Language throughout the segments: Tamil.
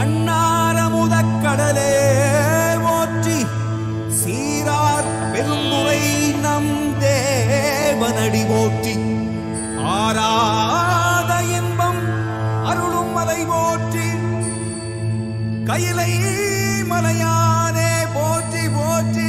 கண்ணார கடலே ஓற்றி சீரார் பெருந்துரை நம் தேவனடி ஓற்றி ஆராத இன்பம் அருளும் மலை போற்றி. கையிலை மலையானே போற்றி போற்றி.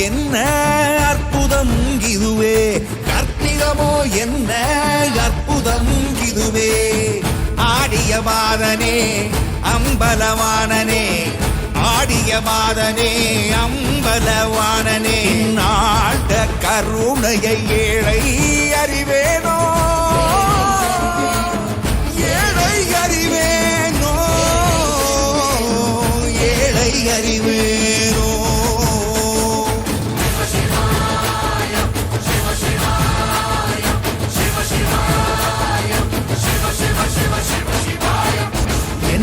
என்ன அற்புதம் இதுவே? கற்பிதமோ என்ன அற்புதம் இதுவே? ஆடிய மாதனே அம்பலவானனே ஆடிய மாதனே அம்பலவானனே நாட்ட கருணையை ஏழை அறிவேனோ? ஏழை அறிவேனோ? ஏழை அறிவே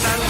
என்னப்ப நல்லவா என்னப்ப நல்லவா